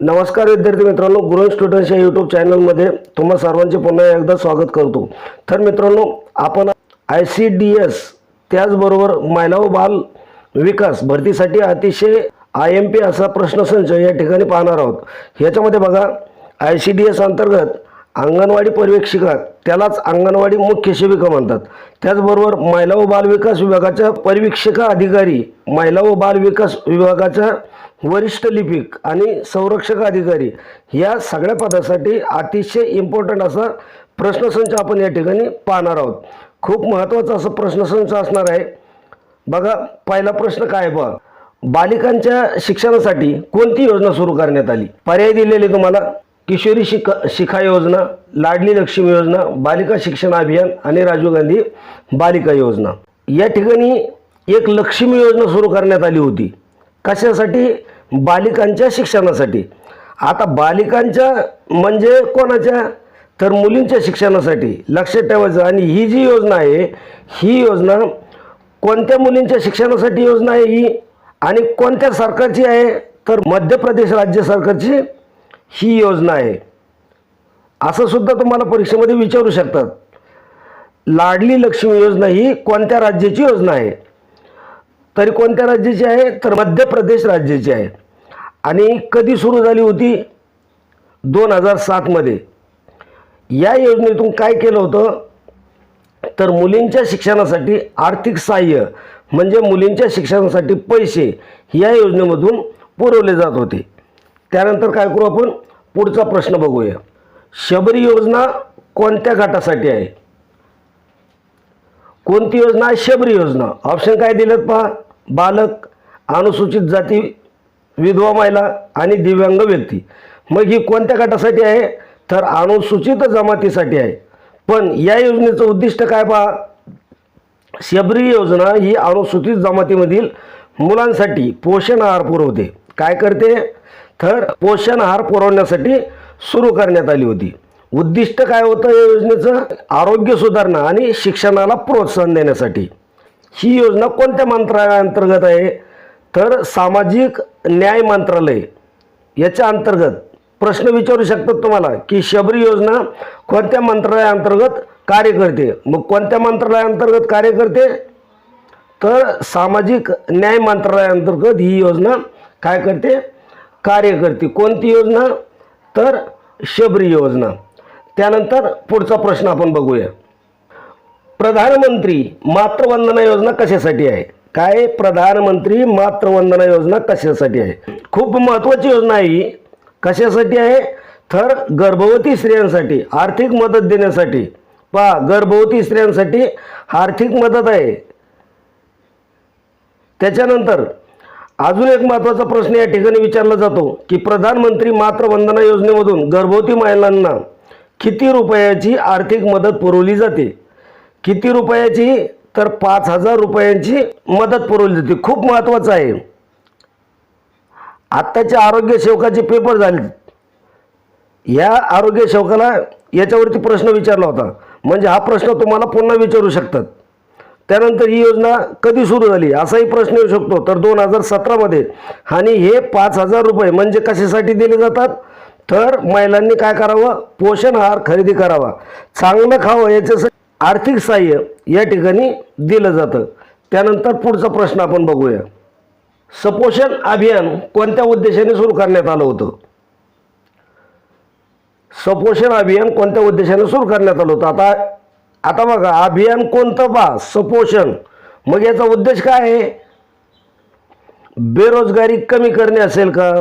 नमस्कार विद्यार्थी मित्रांनो गुरु स्टुडंट्स या यूट्यूब चॅनलमध्ये तुम्हा सर्वांचे पुन्हा एकदा स्वागत करतो. तर मित्रांनो आपण आय सी डी एस त्याचबरोबर महिला व बाल विकास भरतीसाठी अतिशय आय एम पी असा प्रश्नसंच या ठिकाणी पाहणार आहोत. ह्याच्यामध्ये बघा आय सी डी एस अंतर्गत अंगणवाडी पर्यवेक्षिका त्यालाच अंगणवाडी मुख्य सेविका म्हणतात. त्याचबरोबर महिला व बालविकास विभागाच्या परिवीक्षिका अधिकारी महिला व बालविकास विभागाच्या वरिष्ठ लिपिक आणि संरक्षक अधिकारी या सगळ्या पदासाठी अतिशय इम्पॉर्टंट असा प्रश्नसंच आपण या ठिकाणी पाहणार आहोत. खूप महत्त्वाचा असा प्रश्नसंच असणार आहे. बघा पहिला प्रश्न काय आहे बघा. बालिकांच्या शिक्षणासाठी कोणती योजना सुरू करण्यात आली? पर्याय दिलेले तुम्हाला? किशोरी शिक शिखा योजना लाडली लक्ष्मी योजना बालिका शिक्षण अभियान आणि राजीव गांधी बालिका योजना. या ठिकाणी एक लक्ष्मी योजना सुरू करण्यात आली होती. कशासाठी? बालिकांच्या शिक्षणासाठी. आता बालिकांच्या म्हणजे कोणाच्या? तर मुलींच्या शिक्षणासाठी. लक्षात ठेवायचं आणि ही जी योजना आहे ही योजना कोणत्या मुलींच्या शिक्षणासाठी योजना आहे ही? आणि कोणत्या सरकारची आहे? तर मध्य प्रदेश राज्य सरकारची ही योजना आहे. असं सुद्धा तुम्हाला परीक्षेमध्ये विचारू शकतात. लाडली लक्ष्मी योजना ही कोणत्या राज्याची योजना आहे? तरी कोणत्या राज्याची आहे? तर मध्य प्रदेश राज्याची आहे. आणि कधी सुरू झाली होती? दोन हजार सातमध्ये या योजनेतून काय केलं होतं? तर मुलींच्या शिक्षणासाठी आर्थिक सहाय्य म्हणजे मुलींच्या शिक्षणासाठी पैसे या योजनेमधून पुरवले जात होते. त्यानंतर काय करू आपण? पुढचा प्रश्न बघूया. शबरी योजना कोणत्या गटासाठी आहे? कोणती योजना आहे? शबरी योजना. ऑप्शन काय दिलेत पहा? बालक अनुसूचित जाती विधवा महिला आणि दिव्यांग व्यक्ती. मग ही कोणत्या गटासाठी आहे? तर अनुसूचित जमातीसाठी आहे. पण या योजनेचं उद्दिष्ट काय पहा? शबरी योजना ही अनुसूचित जमातीमधील मुलांसाठी पोषण आहार पुरवते. काय करते? तर पोषण आहार पुरवण्यासाठी सुरू करण्यात आली होती. उद्दिष्ट काय होतं या योजनेचं? आरोग्य सुधारणा आणि शिक्षणाला प्रोत्साहन देण्यासाठी. ही योजना कोणत्या मंत्रालयाअंतर्गत आहे? तर सामाजिक न्याय मंत्रालय याच्या अंतर्गत. प्रश्न विचारू शकतात तुम्हाला की शबरी योजना कोणत्या मंत्रालयाअंतर्गत कार्य करते? मग कोणत्या मंत्रालयाअंतर्गत कार्य करते? तर सामाजिक न्याय मंत्रालयाअंतर्गत ही योजना काय करते? कार्य करते. कोणती योजना? तर शबरी योजना. त्यानंतर पुढचा प्रश्न आपण बघूया. प्रधानमंत्री मातृवंदना योजना कशासाठी आहे? काय? प्रधानमंत्री मातृवंदना योजना कशासाठी आहे? खूप महत्त्वाची योजना आहे ही. कशासाठी आहे? तर गर्भवती स्त्रियांसाठी आर्थिक मदत देण्यासाठी. पहा गर्भवती स्त्रियांसाठी आर्थिक मदत आहे. त्याच्यानंतर अजून एक महत्त्वाचा प्रश्न या ठिकाणी विचारला जातो की प्रधानमंत्री मातृवंदना योजनेमधून गर्भवती महिलांना किती रुपयाची आर्थिक मदत पुरवली जाते? किती रुपयाची? तर पाच हजार रुपयांची मदत पुरवली जाते. खूप महत्त्वाचं आहे. आत्ताच्या आरोग्य सेवकाचे पेपर झाले. या आरोग्य सेवकाला याच्यावरती प्रश्न विचारला होता. म्हणजे हा प्रश्न तुम्हाला पुन्हा विचारू शकतात. त्यानंतर ही योजना कधी सुरू झाली? असाही प्रश्न येऊ शकतो. तर दोन हजार सतरामध्ये आणि हे पाच हजार रुपये म्हणजे कशासाठी दिले जातात? तर महिलांनी काय करावं? पोषण आहार खरेदी करावा. चांगलं खावं याच्यासाठी आर्थिक सहाय्य या ठिकाणी दिलं जातं. त्यानंतर पुढचा प्रश्न आपण बघूया. सपोषण अभियान कोणत्या उद्देशाने सुरू करण्यात आलं होतं? सपोषण अभियान कोणत्या उद्देशाने सुरू करण्यात आलं होतं? आता आता बघा अभियान कोणतं बा सपोषण. मग याचा उद्देश काय आहे? बेरोजगारी कमी करणे असेल का?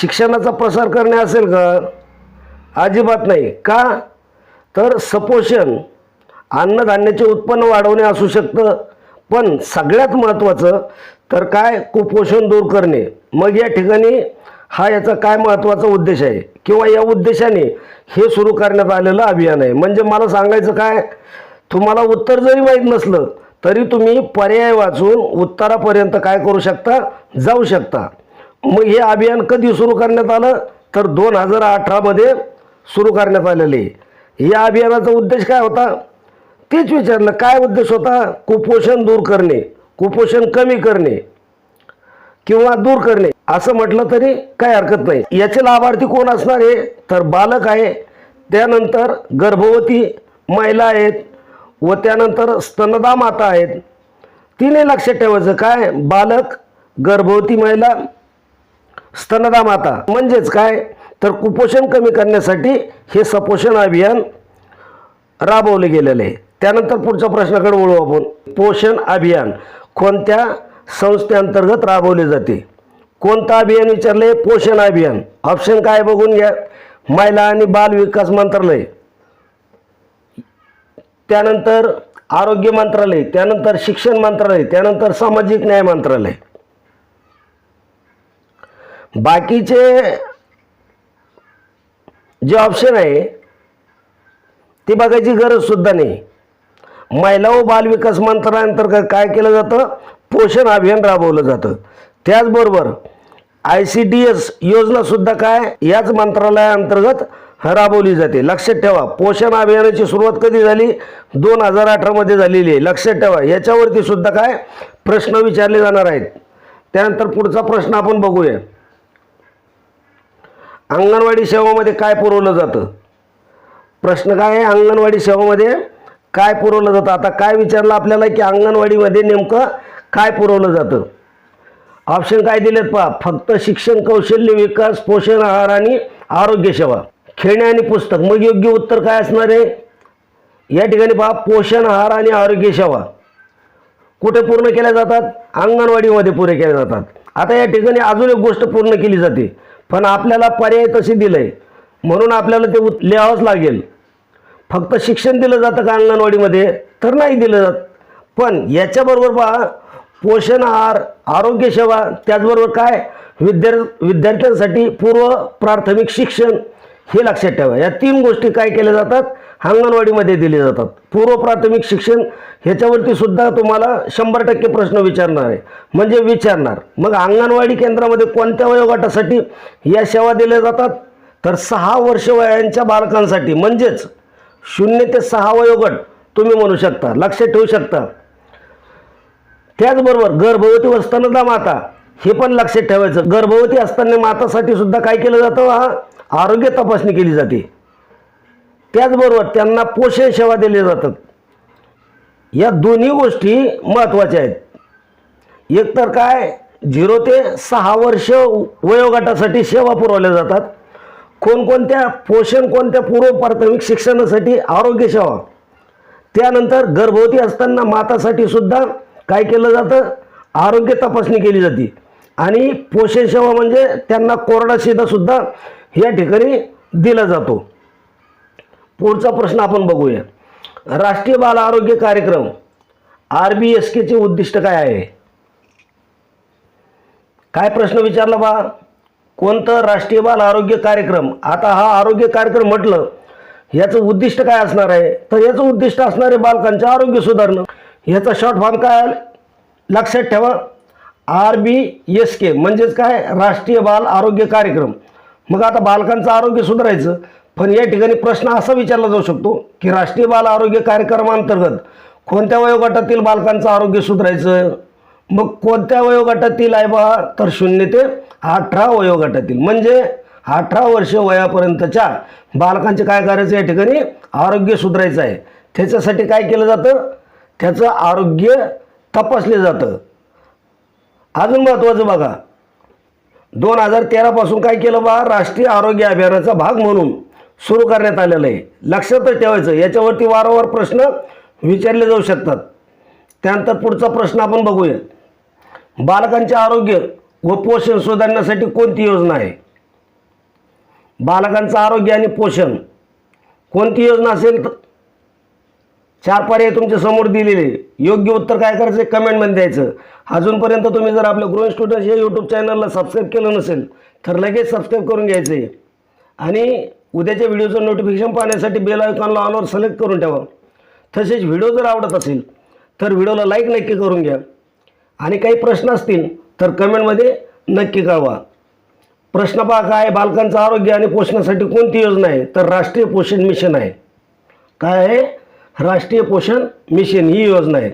शिक्षणाचा प्रसार करणे असेल का? अजिबात नाही. का? तर सपोषण अन्नधान्याचे उत्पन्न वाढवणे असू शकतं पण सगळ्यात महत्त्वाचं तर काय? कुपोषण दूर करणे. मग या ठिकाणी हा याचा काय महत्त्वाचा उद्देश आहे? किंवा या उद्देशाने हे सुरू करण्यात आलेलं अभियान आहे? म्हणजे मला सांगायचं काय? तुम्हाला उत्तर जरी माहीत नसलं तरी तुम्ही पर्याय वाचून उत्तरापर्यंत काय करू शकता? जाऊ शकता. मग हे अभियान कधी सुरू करण्यात आलं? तर दोन हजार अठरामध्ये सुरू करण्यात आलेले. आहे या अभियानाचा उद्देश काय होता? तेच विचारलं काय उद्देश होता? कुपोषण दूर करणे. कुपोषण कमी करणे. किंवा दूर करणे. असं म्हटलं तरी काही हरकत नाही. याचे लाभार्थी कोण असणार आहे तर बालक आहे. त्यानंतर गर्भवती महिला आहेत व त्यानंतर स्तनदा माता आहेत. तिने लक्षात ठेवायचं काय? बालक गर्भवती महिला स्तनदा माता. म्हणजेच काय? तर कुपोषण कमी करण्यासाठी हे सपोषण अभियान राबवले गेलेलं आहे. त्यानंतर पुढच्या प्रश्नाकडे वळू आपण. पोषण अभियान कोणत्या संस्थेअंतर्गत राबवले जाते? कोणतं अभियान विचारले पोषण अभियान. ऑप्शन काय बघून घ्या. महिला आणि बाल विकास मंत्रालय. त्यानंतर आरोग्य मंत्रालय त्यानंतर शिक्षण मंत्रालय त्यानंतर सामाजिक न्याय मंत्रालय. बाकीचे जे ऑप्शन आहे ते बघायची गरज सुद्धा नाही. महिला व बालविकास मंत्रालयाअंतर्गत काय केलं जातं? पोषण अभियान राबवलं जातं. त्याचबरोबर आय सी डी एस योजनासुद्धा काय? याच मंत्रालयाअंतर्गत राबवली जाते. लक्षात ठेवा पोषण अभियानाची सुरुवात कधी झाली? दोन हजार अठरामध्ये झालेली आहे. लक्षात ठेवा याच्यावरती सुद्धा काय? प्रश्न विचारले जाणार आहेत. त्यानंतर पुढचा प्रश्न आपण बघूया. अंगणवाडी सेवामध्ये काय पुरवलं जातं? प्रश्न काय आहे? अंगणवाडी सेवामध्ये काय पुरवलं जातं? आता काय विचारलं आपल्याला की अंगणवाडीमध्ये नेमकं काय पुरवलं जातं? ऑप्शन काय दिलेत पहा. फक्त शिक्षण कौशल्य विकास पोषण आहार आणि आरोग्य सेवा. खेळणे आणि पुस्तक. मग योग्य उत्तर काय असणार आहे? या ठिकाणी पहा पोषण आहार आणि आरोग्य सेवा. कुठे पूर्ण केल्या जातात? अंगणवाडीमध्ये पुरे केल्या जातात. आता या ठिकाणी अजून एक गोष्ट पूर्ण केली जाते. पण आपल्याला पर्याय तसे दिलं आहे म्हणून आपल्याला ते उत- लिहावंच लागेल. फक्त शिक्षण दिलं जातं का अंगणवाडीमध्ये? तर नाही दिलं जात. पण याच्याबरोबर पहा पोषण आहार आरोग्यसेवा त्याचबरोबर काय? विद्यार्थ विद्यार्थ्यांसाठी पूर्व प्राथमिक शिक्षण हे लक्षात ठेवा. या तीन गोष्टी काय केल्या जातात? अंगणवाडीमध्ये दिले जातात. पूर्व प्राथमिक शिक्षण ह्याच्यावरती सुद्धा तुम्हाला शंभर टक्के प्रश्न विचारणार आहे. म्हणजे विचारणार. मग अंगणवाडी केंद्रामध्ये कोणत्या वयोगटासाठी या सेवा दिल्या जातात? तर सहा वर्ष वयांच्या बालकांसाठी. म्हणजेच शून्य ते सहा वयोगट तुम्ही म्हणू शकता लक्षात ठेवू शकता. त्याचबरोबर गर्भवती असताना माता हे पण लक्षात ठेवायचं. गर्भवती असताना मातासाठी सुद्धा काय केलं जातं? हा आरोग्य तपासणी केली जाते. त्याचबरोबर त्यांना पोषण सेवा दिल्या जातात. या दोन्ही गोष्टी महत्त्वाच्या आहेत. एकतर काय झिरो ते सहा वर्ष वयोगटासाठी सेवा पुरवल्या जातात. कोणकोणत्या पोषण कोणत्या पूर्व प्राथमिक शिक्षणासाठी आरोग्य सेवा. त्यानंतर गर्भवती असताना मातासाठी सुद्धा काय केलं जातं? आरोग्य तपासणी केली जाते. आणि पोषण सेवा म्हणजे त्यांना कोरडा शिधा सुद्धा या ठिकाणी दिला जातो. पुढचा प्रश्न आपण बघूया. राष्ट्रीय बाल आरोग्य कार्यक्रम आर बी एस केचे उद्दिष्ट काय आहे? काय प्रश्न विचारला बा? कोणतं राष्ट्रीय बाल आरोग्य कार्यक्रम? आता हा आरोग्य कार्यक्रम म्हटलं याचं उद्दिष्ट काय असणार आहे? तर याचं उद्दिष्ट असणार आहे बालकांचं आरोग्य सुधारणं. ह्याचा शॉर्ट फॉर्म काय लक्षात ठेवा. आर बी एस के म्हणजेच काय? राष्ट्रीय बाल आरोग्य कार्यक्रम. मग आता बालकांचं आरोग्य सुधारायचं. पण या ठिकाणी प्रश्न असा विचारला जाऊ शकतो की राष्ट्रीय बाल आरोग्य कार्यक्रमांतर्गत कोणत्या वयोगटातील बालकांचं आरोग्य सुधारायचं? मग कोणत्या वयोगटातील आहे बा? तर शून्य ते अठरा वयोगटातील. म्हणजे अठरा वर्ष वयापर्यंतच्या बालकांचे काय करायचं या ठिकाणी? आरोग्य सुधारायचं आहे. त्याच्यासाठी काय केलं जातं? त्याचं आरोग्य तपासले जातं. अजून महत्त्वाचं बघा. दोन हजार तेरापासून काय केलं बा? राष्ट्रीय आरोग्य अभियानाचा भाग म्हणून सुरू करण्यात आलेलं आहे. लक्षातच ठेवायचं याच्यावरती वारंवार प्रश्न विचारले जाऊ शकतात. त्यानंतर पुढचा प्रश्न आपण बघूया. बालकांचे आरोग्य व पोषण सुधारण्यासाठी कोणती योजना आहे? बालकांचं आरोग्य आणि पोषण कोणती योजना असेल? तर चार पर्याय तुमच्यासमोर दिलेले. योग्य उत्तर काय करायचं? आहे कमेंटमध्ये द्यायचं. अजूनपर्यंत तुम्ही जर आपल्या ग्रोइंग स्टुडंट्स या यूट्यूब चॅनलला सबस्क्राईब केलं नसेल तर लगेच सबस्क्राईब करून घ्यायचं. आणि उद्याच्या व्हिडिओचं नोटिफिकेशन पाहण्यासाठी बेल आयकॉनला ऑलवर सिलेक्ट करून ठेवा. तसेच व्हिडिओ जर आवडत असेल तर व्हिडिओला लाईक नक्की करून घ्या. आणि काही प्रश्न असतील तर कमेंटमध्ये नक्की कळवा. प्रश्न पहा काय? बालकांचं आरोग्य आणि पोषणासाठी कोणती योजना आहे? तर राष्ट्रीय पोषण मिशन आहे. काय आहे? राष्ट्रीय पोषण मिशन ही योजना आहे.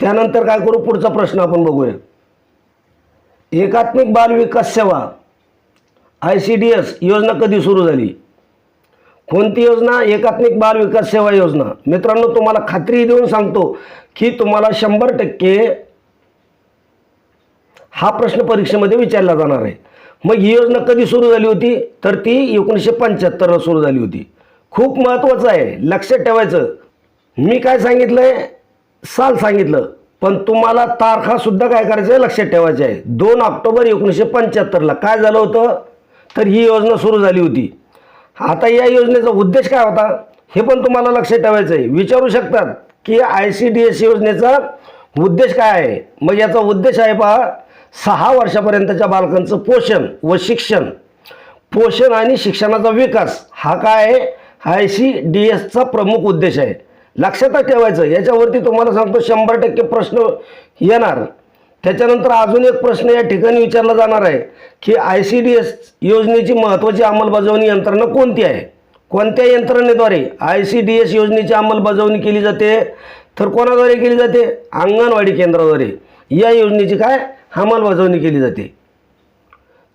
त्यानंतर काय करू? पुढचा प्रश्न आपण बघूया. एकात्मिक बाल विकास सेवा आय सी डी एस योजना कधी सुरू झाली? कोणती योजना? एकात्मिक बाल विकास सेवा योजना. मित्रांनो तुम्हाला खात्री देऊन सांगतो की तुम्हाला शंभर टक्के हा प्रश्न परीक्षेमध्ये विचारला जाणार आहे. मग ही योजना कधी सुरू झाली होती? तर ती एकोणीसशे पंच्याहत्तरला सुरू झाली होती. खूप महत्त्वाचं आहे. लक्षात ठेवायचं. मी काय सांगितलं आहे साल सांगितलं. पण तुम्हाला तारखासुद्धा काय करायचं आहे लक्षात ठेवायचं आहे. दोन ऑक्टोबर एकोणीसशे पंच्याहत्तरला. काय झालं होतं? तर ही योजना सुरू झाली होती. आता या योजनेचा उद्देश काय होता? हे पण तुम्हाला लक्षात ठेवायचं आहे. विचारू शकतात की आय सी डी एस योजनेचा उद्देश काय आहे? मग याचा उद्देश आहे पहा सहा वर्षापर्यंतच्या बालकांचं पोषण व शिक्षण. पोषण आणि शिक्षणाचा विकास. हा काय आहे? आय सी डी एसचा प्रमुख उद्देश आहे. लक्षातच ठेवायचं. याच्यावरती तुम्हाला सांगतो शंभर टक्के प्रश्न येणार. त्याच्यानंतर अजून एक प्रश्न या ठिकाणी विचारला जाणार आहे की आय सी डी एस योजनेची महत्त्वाची अंमलबजावणी यंत्रणा कोणती आहे? कोणत्या यंत्रणेद्वारे आय सी डी एस योजनेची अंमलबजावणी केली जाते? तर कोणाद्वारे केली जाते? अंगणवाडी केंद्राद्वारे. या योजनेची काय? अंमलबजावणी केली जाते.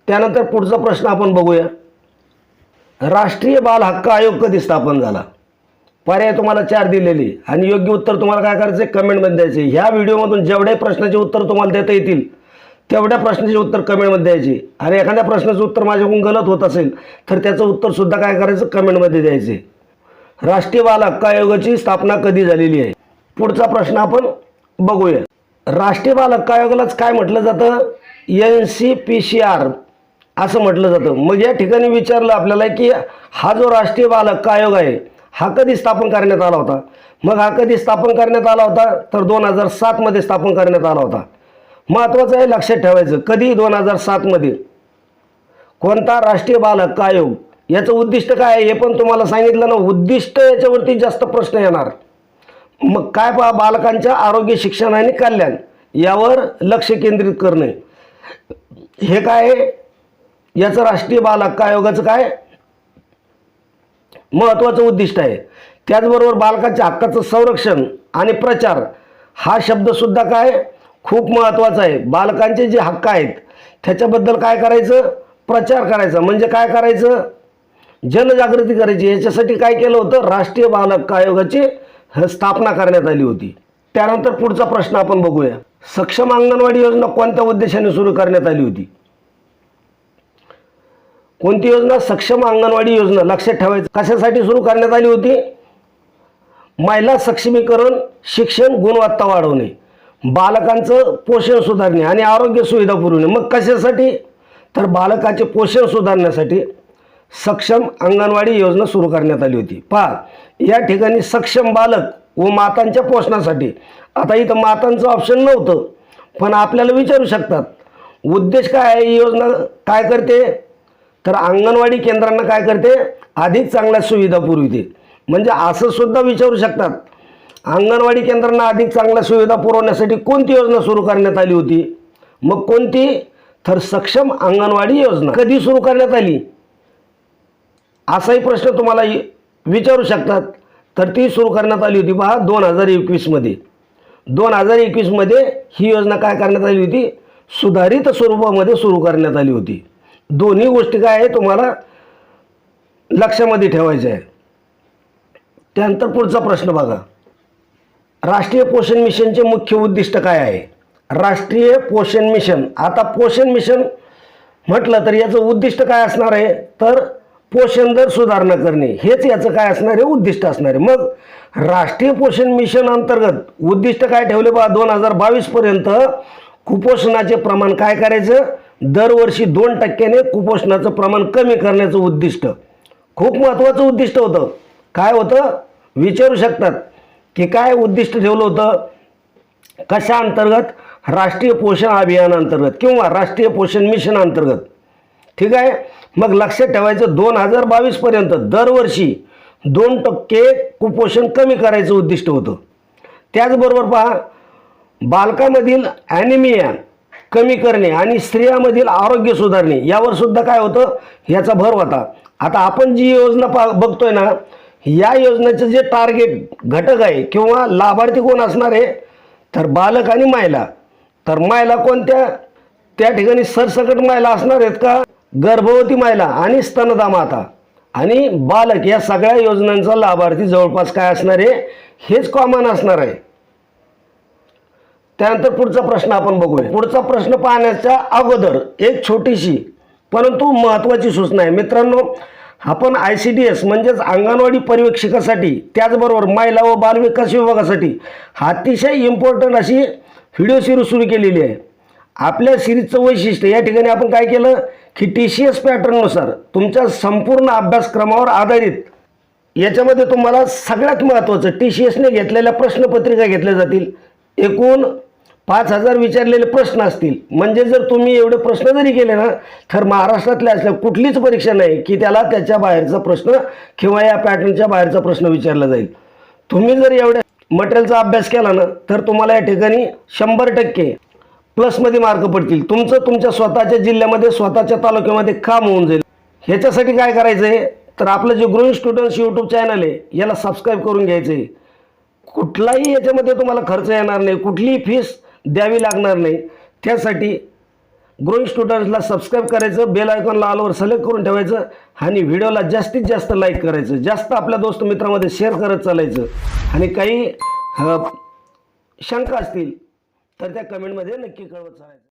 त्यानंतर पुढचा प्रश्न आपण बघूया. राष्ट्रीय बाल हक्क आयोग कधी स्थापन झाला? पर्याय तुम्हाला चार दिलेली. आणि योग्य उत्तर तुम्हाला काय करायचं आहे कमेंटमध्ये द्यायचे. ह्या व्हिडिओमधून जेवढ्या प्रश्नाचे उत्तर तुम्हाला देता येतील तेवढ्या प्रश्नाचे उत्तर कमेंटमध्ये द्यायचे. आणि एखाद्या प्रश्नाचं उत्तर माझ्याकडून गलत होत असेल तर त्याचं उत्तरसुद्धा काय करायचं? कमेंटमध्ये द्यायचे. राष्ट्रीय बाल हक्क आयोगाची स्थापना कधी झालेली आहे? पुढचा प्रश्न आपण बघूया. राष्ट्रीय बाल हक्क आयोगालाच काय म्हटलं जातं? N C P C R असं म्हटलं जातं. मग या ठिकाणी विचारलं आपल्याला की हा जो राष्ट्रीय बाल हक्क आयोग आहे हा कधी स्थापन करण्यात आला होता. मग हा कधी स्थापन करण्यात आला होता तर दोन हजार सातमध्ये स्थापन करण्यात आला होता. महत्त्वाचं आहे लक्षात ठेवायचं कधी दोन हजार सातमध्ये कोणता राष्ट्रीय बालक आयोग याचं उद्दिष्ट काय आहे हे पण तुम्हाला सांगितलं ना उद्दिष्ट याच्यावरती जास्त प्रश्न येणार. मग काय पहा बालकांच्या आरोग्य शिक्षण आणि कल्याण यावर लक्ष केंद्रित करणे. हे काय आहे? याचं राष्ट्रीय बालक आयोगाचं काय? महत्त्वाचं उद्दिष्ट आहे. त्याचबरोबर बालकाच्या हक्काचं संरक्षण आणि प्रचार हा शब्दसुद्धा काय? खूप महत्त्वाचा आहे. बालकांचे जे हक्क आहेत त्याच्याबद्दल काय करायचं? प्रचार करायचा. म्हणजे काय करायचं? जनजागृती करायची. याच्यासाठी काय केलं होतं? राष्ट्रीय बालक आयोगाची ह- स्थापना करण्यात आली होती. त्यानंतर पुढचा प्रश्न आपण बघूया. सक्षम अंगणवाडी योजना कोणत्या उद्देशाने सुरू करण्यात आली होती? कोणती योजना? सक्षम अंगणवाडी योजना. लक्षात ठेवायचं. कशासाठी सुरू करण्यात आली होती? महिला सक्षमीकरण शिक्षण गुणवत्ता वाढवणे. बालकांचं पोषण सुधारणे आणि आरोग्य सुविधा पुरवणे. मग कशासाठी? तर बालकाचे पोषण सुधारण्यासाठी सक्षम अंगणवाडी योजना सुरू करण्यात आली होती. पहा या ठिकाणी सक्षम बालक व मातांच्या पोषणासाठी. आता इथं मातांचं ऑप्शन नव्हतं पण आपल्याला विचारू शकतात. उद्देश काय आहे? ही योजना काय करते? तर अंगणवाडी केंद्रांना काय करते? अधिक चांगल्या सुविधा पुरविते. म्हणजे असं सुद्धा विचारू शकतात. अंगणवाडी केंद्रांना अधिक चांगल्या सुविधा पुरवण्यासाठी कोणती योजना सुरू करण्यात आली होती? मग कोणती? तर सक्षम अंगणवाडी योजना. कधी सुरू करण्यात आली? असाही प्रश्न तुम्हाला विचारू शकतात. तर ती सुरू करण्यात आली होती पहा दोन हजार एकवीसमध्ये दोन हजार एकवीसमध्ये ही योजना काय करण्यात आली होती? सुधारित स्वरूपामध्ये सुरू करण्यात आली होती. दोन्ही गोष्टी काय आहे तुम्हाला लक्षामध्ये ठेवायच्या आहे. त्यानंतर पुढचा प्रश्न बघा. राष्ट्रीय पोषण मिशनचे मुख्य उद्दिष्ट काय आहे? राष्ट्रीय पोषण मिशन. आता पोषण मिशन म्हटलं तर याचं उद्दिष्ट काय असणार आहे? तर पोषण दर सुधारणा करणे. हेच याचं काय असणार आहे? उद्दिष्ट असणार आहे. मग राष्ट्रीय पोषण मिशन अंतर्गत उद्दिष्ट काय ठेवले बा? दोन हजार बावीसपर्यंत कुपोषणाचे प्रमाण काय करायचं? दरवर्षी दोन टक्क्याने कुपोषणाचं प्रमाण कमी करण्याचं उद्दिष्ट. खूप महत्त्वाचं उद्दिष्ट होतं. काय होतं? विचारू शकतात की काय उद्दिष्ट ठेवलं होतं? कशा अंतर्गत? राष्ट्रीय पोषण अभियान अंतर्गत किंवा राष्ट्रीय पोषण मिशन अंतर्गत. ठीक आहे? मग लक्षात ठेवायचं दोन हजार बावीसपर्यंत दरवर्षी दोन टक्के कुपोषण कमी करायचं उद्दिष्ट होतं. त्याचबरोबर पहा बालकामधील ॲनिमिया कमी करणे आणि स्त्रियामधील आरोग्य सुधारणे यावर सुद्धा काय होतं? याचा भर होता. आता आपण जी योजना पा बघतोय ना या योजनेचं जे टार्गेट घटक आहे किंवा लाभार्थी कोण असणार आहे? तर बालक आणि महिला तर महिला कोणत्या? त्या ठिकाणी सरसकट महिला असणार आहेत का? गर्भवती महिला आणि स्तनदा माता. आणि बालक या सगळ्या योजनांचा लाभार्थी जवळपास काय असणार आहे? हेच कॉमन असणार आहे. त्यानंतर पुढचा प्रश्न आपण बघूया. पुढचा प्रश्न पाहण्याच्या अगोदर एक छोटीशी परंतु महत्त्वाची सूचना आहे. मित्रांनो आपण आय सी डी एस म्हणजेच अंगणवाडी पर्यवेक्षकासाठी त्याचबरोबर महिला व बालविकास विभागासाठी अतिशय इम्पॉर्टंट अशी व्हिडिओ सिरीज सुरू केलेली आहे. आपल्या सिरीजचं वैशिष्ट्य या ठिकाणी आपण काय केलं? की टी सी एस पॅटर्ननुसार तुमच्या संपूर्ण अभ्यासक्रमावर आधारित याच्यामध्ये तुम्हाला सगळ्यात महत्त्वाचं टी सी एसने घेतलेल्या प्रश्नपत्रिका घेतल्या जातील. एकूण पाच हजार विचारलेले प्रश्न असतील. म्हणजे जर तुम्ही एवढे प्रश्न जरी केले ना तर महाराष्ट्रातले असल्या कुठलीच परीक्षा नाही की त्याला त्याच्या बाहेरचा प्रश्न किंवा या पॅटर्नच्या बाहेरचा प्रश्न विचारला जाईल. तुम्ही जर एवढ्या मटेरियलचा अभ्यास केला ना तर तुम्हाला या ठिकाणी शंभर टक्के प्लसमध्ये मार्क पडतील. तुमचं तुमच्या स्वतःच्या जिल्ह्यामध्ये स्वतःच्या तालुक्यामध्ये काम होऊन जाईल. ह्याच्यासाठी काय करायचं आहे तर आपलं जे ग्रोईंग स्टुडंट्स यूट्यूब चॅनल आहे याला सबस्क्राईब करून घ्यायचं आहे कुठलाही याच्यामध्ये तुम्हाला खर्च येणार नाही कुठलीही फीस द्यावी लागणार नाही. त्यासाठी ग्रोईंग स्टुडंट्सला सबस्क्राईब करायचं बेल आयकॉनला आलवर सिलेक्ट करून ठेवायचं आणि व्हिडिओला जास्तीत जास्त लाईक करायचं. जास्त आपल्या दोस्त मित्रामध्ये शेअर करत चालायचं. आणि काही शंका असतील तर त्या कमेंटमध्ये नक्की कळवत चालायचं.